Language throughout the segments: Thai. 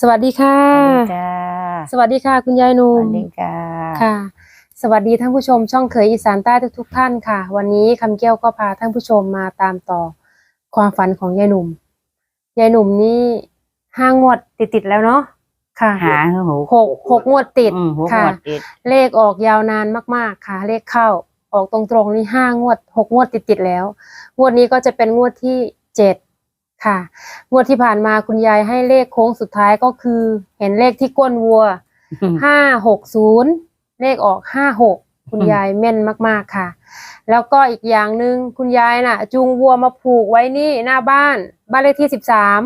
สวัสดีค่ะ จ้าสวัสดีค่ะ คุณยายหสนุ่มวัสดีจ้าค่ะ สวัสดีท่านผู้ชม ช่องเคยอีสานใต้ทุกๆ ท่านค่ะ วันนี้คำแก้วก็พาท่านผู้ชมมาตามต่อความฝันของยายหนุ่มยายหนุ่มนี่ห้างวดติดๆแล้วเนาะค่ะหาหูหกหกงวดติดอืมหกค่ะ หมดติดเลขออกยาวนานมากๆ ค่ะ เลขเข้าออกตรงๆนี่ห้างวดหกงวดติดๆแล้ว งวดนี้ก็จะเป็นงวดที่เจ็ด ค่ะ งวดที่ผ่านมาคุณยายให้เลขโค้งสุดท้ายก็คือ เห็นเลขที่ก้นวัวห้าหกศูนย์เลขออกห้าหกคุณยายแม่นมาก ๆค่ะ แล้วก็อีกอย่างหนึ่งคุณยายน่ะ จูงวัวมาผูกไว้นี่หน้าบ้าน บ้านเลขที่สิบสาม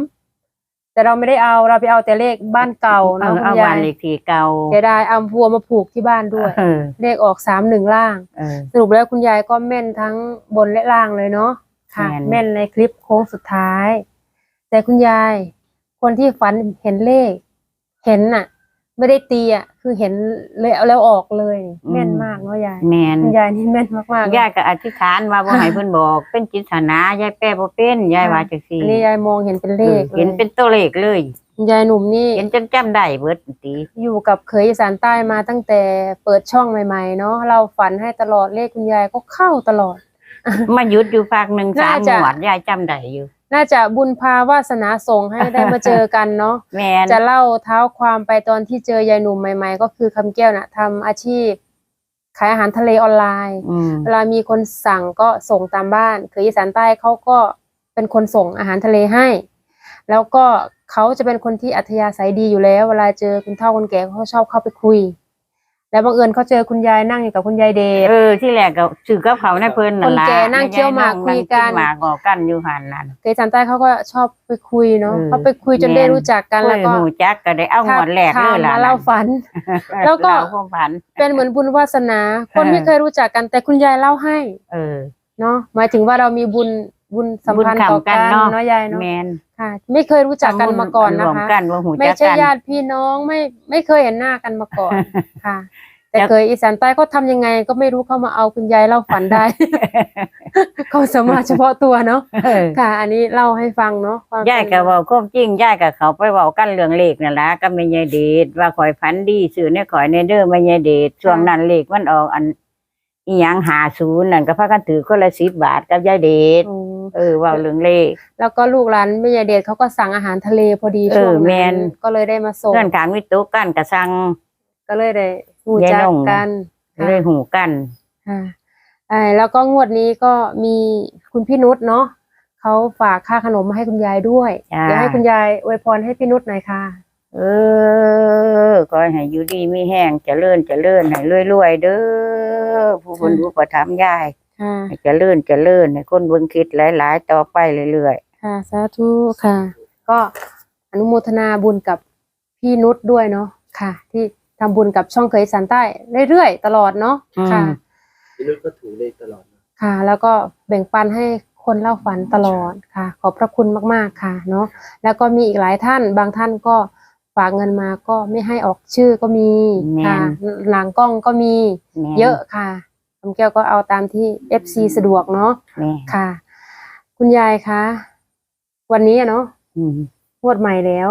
แต่เราไม่ได้เอาเราไปเอาแต่เลขบ้านเก่าเอาเนาะคุเอาณวัยานยเลขที่เก่าเสียดายเอาวัวมาผูกที่บ้านด้วยเออเลขออกสามหนึ่งล่างเออสรุปแล้วคุณยายก็แม่นทั้งบนและล่างเลยเนาะ ค่ะแม่นแม่นในคลิปโค้งสุดท้าย แต่คุณยาย คนที่ฝันเห็นเลข เห็นน่ะ ไม่ได้ตีอะคือเห็นเลยแล้วออกเลย แม่นมากเนาะยายแมนคุณยายนี่แม่นมากๆเลยยายก็อธิษฐานว่าบ่ให้เพิ่นบอก เป็นจิตสนายายแป้บ่เป็นยายว่าจังซี่อันนี้ยายมองเห็นเป็นเลข เห็นเป็นตัวเลขเลยคุณยายหนุ่มนี่เห็นจนจำได้เบิดติอยู่กับเคยอีสานใต้มาตั้งแต่เปิดช่องใหม่ ๆ เนาะเราฝันให้ตลอดเลขคุณยายก็เข้าตลอด มาหยุดอยู่ภาคหนึ่งสามน่าหจะมวดยายจำได้อยู่น่าจะบุญพาวาสนาส่งให้ได้มาเจอกันเนาะ แมนจะเล่าเท้าความไปตอนที่เจอยายหนุ่มใหม่ ๆ ก็คือคำแก้วน่ะทำอาชีพ ขายอาหารทะเลออนไลน์ อืมเวลามีคนสั่งก็ส่งตามบ้าน คืออีสานใต้เขาก็เป็นคนส่งอาหารทะเลให้ แล้วก็เขาจะเป็นคนที่อัธยาศัยดีอยู่แล้ว เวลาเจอคุณเฒ่าคนแก่เขาชอบเข้าไปคุย แล้วบังเอิญเขาเจอคุณยายนั่งอยู่กับคุณยายเดช เออที่แรกก็ซื้อกับเขาวในเพิ่นนั่นล่ะคนแก่นั่งเคี้ยวหมากคุยกันงหมากออกกันอยู่หันนั่นเคยจานใต้เขาก็ชอบไปคุยเนาะเออเขาไปคุยจนแม่นได้รู้จักกันแล้วก็เพิ่นหูจักก็ได้เอาหมวดแรกเลยล่ะมาเล่าฝัน แล้วก็เล่าความฝันเป็นเหมือนบุญวาสนา คนเออไม่เคยรู้จักกันแต่คุณยายเล่าให้ เออเนาะหมายถึงว่าเรามีบุญ บุญสัมพันธ์บุญต่อขำกักันนเนาะเนาะยายเนาะแมนค่ะ ไม่เคยรู้จักกันมาก่อนนะรวมคะ กันว่าหูไม่จักใช่กัน ญาติพี่น้องไม่ไม่เคยเห็นหน้ากันมาก่อน ค่ะ แต่แล้วเคยอีสานใต้เขาทำยังไงก็ไม่รู้เขามาเอาคุณยายเล่าฝันได้ เขาสามารถเฉพาะตัวเนาะเออ ค่ะ อันนี้เล่าให้ฟังเนาะความยายก็เว้าความจริงยายก็เขาไปเว้ากันเรื่องเลขนั่นล่ะก็แม่ยายเดชว่าข่อยฝันดีซื้อในข่อยในเด้อแม่ยายเดชช่วงนั้นเลขมันออกอันอีหยัง50นั่นก็พากันถือคนละ10บาทกับยายเดชอืม เออเว้าเรื่องเลข แล้วก็ลูกหลานแม่ยายเดชเขาก็สั่งอาหารทะเลพอดีเออช่วงแม่นั้น นก็เลยได้มาส่งเพื่อนขางมีตุกกันก็สั่งก็เลยได้รู้ยายจักนง กันเลยหูกัน ค่ะอ่าแล้วก็งวดนี้ก็มีคุณพี่นุชเนาะเขาฝากค่าขนมมาให้คุณยายด้วยจ้า เดี๋ยวให้คุณยายอวยพรให้พี่นุชหน่อยค่ะ เออขอให้อยู่ดีมีแห้งเจริญเจริญให้รวยๆเด้อผู้คนค่ะรู้ประทับยาย ค่ะ ให้เจริญเจริญให้คนเบิ่งคิดหลาย ๆ ต่อไปเรื่อยค่ะ สาธุค่ะ ก็อนุโมทนาบุญกับพี่นุชด้วยเนาะค่ะ ที่ทำบุญกับช่องเคยสันใต้เรื่อยๆตลอดเนาะค่ะพี่นุชก็ถูกเลขตลอดนะค่ะ แล้วก็แบ่งปันให้คนเล่าฝันตลอดค่ะ ขอบพระคุณมากๆค่ะเนาะแล้วก็มีอีกหลายท่าน บางท่านก็ฝากเงินมาก็ไม่ให้ออกชื่อก็มีค่ะ หลังกล้องก็มีๆแม่นเยอะค่ะ คำแก้วก็เอาตามที่ FC สะดวกเนาะแม่นค่ะ คุณยายคะวันนี้อะเนาะอืมงวดใหม่แล้ว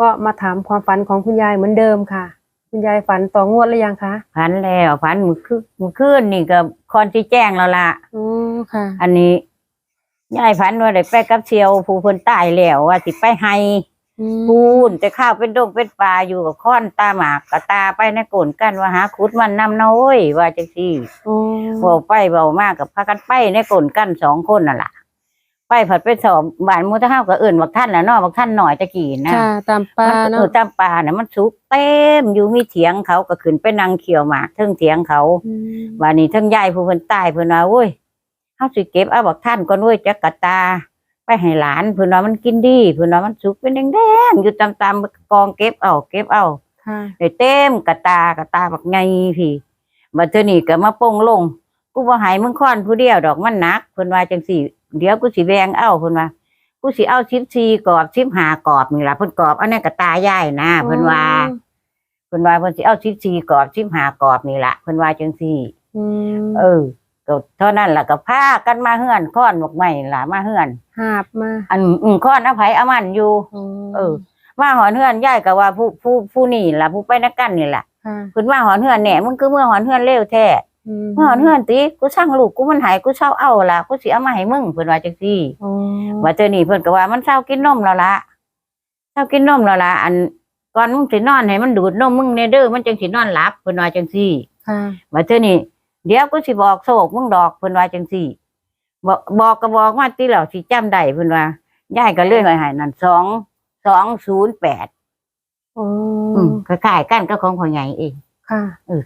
ก็มาถามความฝันของคุณยายเหมือนเดิมค่ะ คุณยายฝันต่องวดหรือยังคะพันแล้วพันมือคืนมือคืนนี่ก็คอนที่แจ้งแล้วล่ะ อืมค่ะ อันนี้ยายพันว่าได้ไปกับเชียวผู้เพิ่นตายแล้วว่าสิไปให้อืม พูนแต่ข้าวเป็นดงเป็นปลาอยู่กับค้อนตาหมากกับตาไปในโกนกันว่าหาขุดมันนำน้อยว่าจังซี่อ๋อเบาไปเบามากกับพากันไปในโกนกันสองคนน่ะล่ะ ไปผัดไปสอบบ้านหมูตะเฮาก็เอิ่นบักท่านน่ะเนาะบักท่านหน่อยตะกี้นะค่ะตามปลามันเนาะเออตามป่าน่ะมันสุกเต็มอยู่มีเถียงเขาก็ขึ้นไปนั่งเขียวหมากเทิงเถียงเขาอืมวันนี้เทั้งยายผู้เพิ่นตายเพิ่นว่าโอ้ยเฮาสิเก็บเอาบักท่านก่อนเว้ยจักกะตาไป ให้หลานเพิ่นว่ามันกินดีเพิ่นว่ามันสุกเป็นแดงๆอยู่ตามๆกองเก็บเอาเก็บเอาค่ะได้เต็มกะตากะตาบักไงพี่บัดเทอนี้ก็มาโป่งลงกูบ่ให้มึงค้อนผู้เดียวดอกมันหนักเพิ่นว่าจังสี่เดี๋ยวกูสิแบ่งเอาเพิ่นว่ากูสิเอา14กรอบ15กรอบนี่ล่ะเพิ่นกรอบอันนั้นกะตายายนะเพิ่นว่าเพิ่นว่าเพิ่นสิเอา14กรอบ15กรอบนี่ล่ะเพิ่นว่าจังสี่อืมเออก็เท่านั้นล่ะก็พากันมาเฮือนค้อนบอกใหม่ล่ะมาเฮือน หาบมาอันอืมค้อนอภัยเอามันอยู่มเออ มาหอนเฮือนยายก็ว่าผู้ผู้ผู้นี่ล่ะผู้ไปนักกันนี่ล่ะค่ะเพิ่นมาหอนเฮือนแหน่มึงคือเมื่อหอนเฮือนเร็วแท้อืมเมื่อหอนเฮือนติกูสั่งลูกกูมันหายกูเศร้าเอาล่ะกูสิเอามาให้มึงเพิ่นว่าจังซี่อ๋อว่าเจอนี่เพิ่นก็ว่ามันเศร้ากินนมแล้วล่ะเศร้ากินนมแล้วล่ะอันก่อนมึงสินอนให้มันดูดนมมึงแน่เด้อมันจังสินอนหลับเพิ่นว่าจังซี่ค่ะว่าเจอนี่เดี๋ยวกูสิบอกโศกมึงดอกเพิ่นว่าจังซี่ บอกบอกก็บอกมาติแล้วสิจำได้เพิ่นว่ายายก็เลยให้นั่น2 208อ๋ออืมคล้ายๆกันก็ของพ่อใหญ่เองค่ะเออ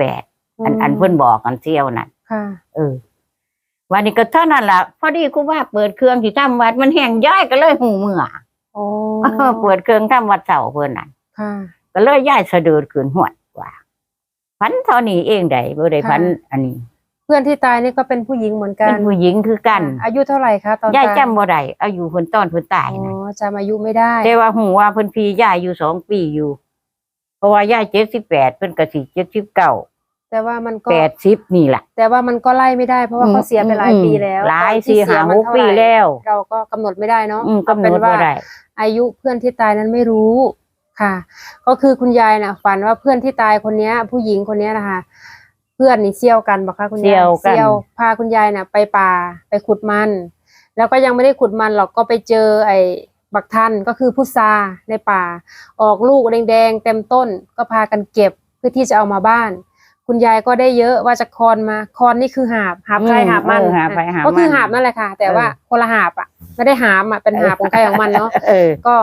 208อันอันเพิ่นบอกกันเที่ยวนั่นค่ะเออวันนี้ก็เท่านั้นล่ะพอดีครูว่าเปิดเครื่องที่ทำวัดมันแห้งย้ายก็เลยหูเมื่ออ๋อเปิดเครื่องทำวัดเสาเพิ่นน่ะค่ะก็เลยย้ายสะดุดขึ้นหวดว่าพันเท่านี้เองได้บ่ได้พันอันนี้ เพื่อนที่ตายนี่ก็เป็นผู้หญิงเหมือนกัเป็นนผู้หญิงคือกันอายุเท่าไหร่คะตอนยายตายจำบ่ได้อายุเพิ่นตอนเพิ่นตายอ๋น่ะอจำอายุไม่ได้แต่ว่าหูว่าเพิ่นพี่ยายอยู่สองปีอยู่ เพราะว่ายาย78เพิ่นก็สิ79แต่ว่ามันก็80นี่ล่ะแต่ว่ามันก็ไล่ไม่ได้เพราะว่าเขาเสียไปหลายปีแล้วหลายตอนสี่ที่เสีหายมันหกเท่าปีไหร่แล้ว เราก็กำหนดไม่ได้เนาะอืมกำหนเป็ดนว่าบ่ได้ อายุเพื่อนที่ตายนั้นไม่รู้ค่ะ ก็คือคุณยายน่ะฝันว่าเพื่อนที่ตายคนเนี้ย ผู้หญิงคนเนี้ยนะคะ เพื่อนนี่เซี่ยวกันบอกค่ะคุณเสี่ยายยวกันยวพาคุณยายน่ะ ไปป่าไปขุดมัน แล้วก็ยังไม่ได้ขุดมันหรอกก็ไปเจอไอ้บักทันก็คือพุทราในป่า ออกลูกแดงๆเต็มต้นก็พากันเก็บเพื่อที่จะเอามาบ้าน คุณยายก็ได้เยอะว่าจะคอนมาคอนนี่คือหาบหาบใครอืมหาบมันเออหาบใครหาบก็คือมันหาบนั่นแหละค่ะ แต่เออว่าคนละหาบอะไม่ได้หามอะเป็นหาบของใครของมันเนาะเออ ก็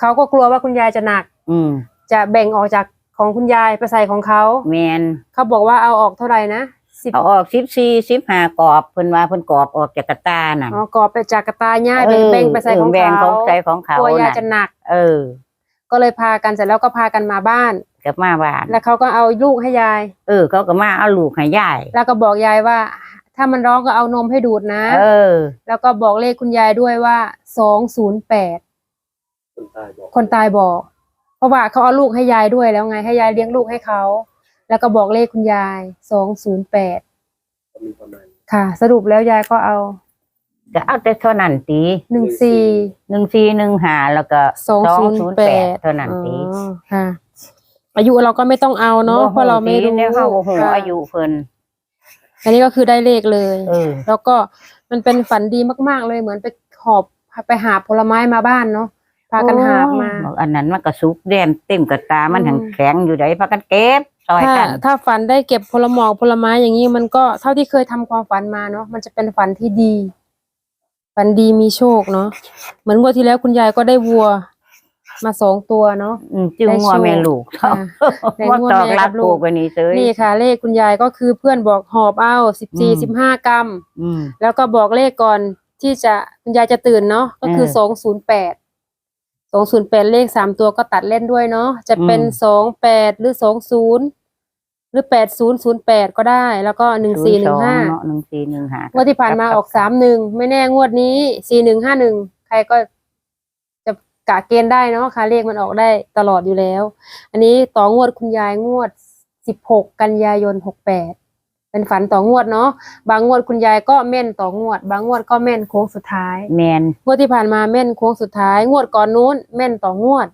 เขาก็กลัวว่าคุณยายจะหนัก อืม จะแบ่งออกจาก ของคุณยายไปใส่ของเขาแมนเขาบอกว่าเอาออกเท่าไหร่นะสิบเอาออกสิบสี่สิบห้ากรอบเพิ่นว่าเพิ่นกรอบออกจากกระตาน่ะอ๋อกรอบไปจากกระตายย่ายไปเออแบ่งไปใส่ของแบ่งขเขาองใส่ของเขากลัวยายน่ะจะหนัก เออ ก็เลยพากันเสร็จแล้วก็พากันมาบ้านกลับมาบ้าน แล้วเขาก็เอาลูกให้ยาย เออเขาก็มาเอาลูกให้ยาย แล้วก็บอกยายว่า ถ้ามันร้องก็เอานมให้ดูดนะ เออ แล้วก็บอกเลขคุณยายด้วยว่าสองศูนย์แปดคนตายบอก ราะว่าเขาเอาลูกให้ยายด้วยแล้วไงให้ยายเลี้ยงลูกให้เขา แล้วก็บอกเลขคุณยายสองศูนย์แปดก็มีประมาณค่ะ สรุปแล้วยายก็เอาก็เอาแต่เท่านั้นตีหนึ่งสี่หนึ่งสี่หนึ่งห้าแล้วก็สองศูนย์แปดเท่านั้นตีค่ะ อายุเราก็ไม่ต้องเอาเนาะเพราะเราไม่รู้เนี่ยเขาบ่ฮู้ค่ะอายุเพิ่นอันนี้ก็คือได้เลขเลยเออแล้วก็มันเป็นฝันดีมาก ๆเลยเหมือนไปหอบไปหาผลไม้มาบ้านเนาะ พากันหาบมาโอ้ยอันนั้นมันก็สุกแดมเต็มกระตา มันอืมหังแข็งอยู่ได้พากันเก็บซอยถ้ากันถ้าฝันได้เก็บผลหมอกผลไม้อย่างนี้มันก็เท่าที่เคยทำความฝันมาเนาะมันจะเป็นฝันที่ดี ฝันดีมีโชคเนาะเหมือนงวดที่แล้วคุณยายก็ได้วัว มาสองตัวเนาะ อืมจึงได้งัวโชคแม่ลูกค่ะได้ว่างัวตอกแม่รักับบลูลูก กไปนี่เซยนี่ค่ะ เลขคุณยายก็คือเพื่อนบอกหอบเอาสิบอืสี่ม สิบห้ากรัม อืม แล้วก็บอกเลขก่อนที่จะคุณยายจะตื่นเนาะก็คือเออ สองศูนย์แปด สองศูนย์แปดเลขสามตัวก็ตัดเล่นด้วยเนาะจะเป็นอืมสองแปดหรือสองศูนย์หรือแปดศูนย์ศูนย์แปดก็ได้ แล้วก็หนึ่งสี่หนึ่งห้าเนาะหนึ่งสี่หนึ่งห้างวดที่ผ่านมาออกสามหนึ่งไม่แน่งวดนี้สี่หนึ่งห้าหนึ่งใครก็จะกะเกณฑ์ได้เนาะค่ะเลขมันออกได้ตลอดอยู่แล้ว อันนี้ต่องวดคุณยายงวดสิบหกกันยายนหกแปด เป็นฝันต่องวดเนาะบางงวดคุณยายก็แม่นต่องวด บางงวดก็แม่นโค้งสุดท้ายแมนงวดที่ผ่านมาแม่นโค้งสุดท้าย งวดก่อนนู้นแม่นต่องวด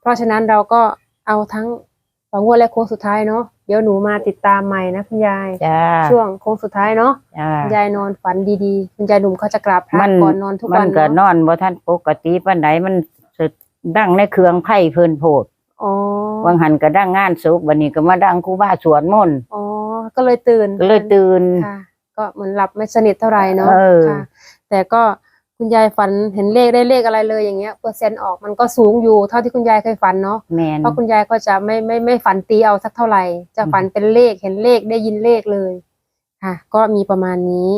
เพราะฉะนั้นเราก็เอาทั้งต่องวดและโค้งสุดท้ายเนาะเดี๋ยวหนูมาติดตามใหม่นะคุณยายจ้าช่วงโค้งสุดท้ายเนาะจ้าคุณยายนอนฝันดีๆ คุณยายหนุ่มเขาจะกราบพระมันก่อนนอนทุกมัวันนก็เนาะนอนบ่ทันปกติปานใดมันสึกดังในเครื่องไผ่เพิ่นโพดอ๋อวังหันก็ดังงานศพบัดนี้ก็มาดังครูบาสวดมนต์ อ๋อ ก็เลยตื่นก็เลยตื่นค่ะก็เหมือนหลับไม่สนิทเท่าไหร่เนาะเออค่ะ แต่ก็คุณยายฝันเห็นเลขได้เลขอะไรเลยอย่างเงี้ยเปอร์เซ็นต์ออกมันก็สูงอยู่เท่าที่คุณยายเคยฝันเนาะแมนเพราะคุณยายก็จะไม่ไม่ไม่ฝันตีเอาสักเท่าไหร่ จะฝันเป็นเลขเห็นเลขได้ยินเลขเลยค่ะ ก็มีประมาณนี้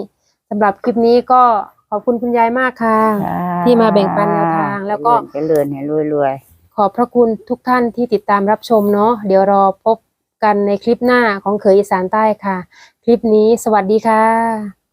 สำหรับคลิปนี้ก็ขอบคุณคุณยายมากค่ะจ้าที่มาแบ่งปันแนวทาง แล้วก็เจริญให้รวยๆขอบพระคุณทุกท่านที่ติดตามรับชมเนาะเดี๋ยวรอพบ กันในคลิปหน้าของเขยอีสานใต้ค่ะ คลิปนี้สวัสดีค่ะ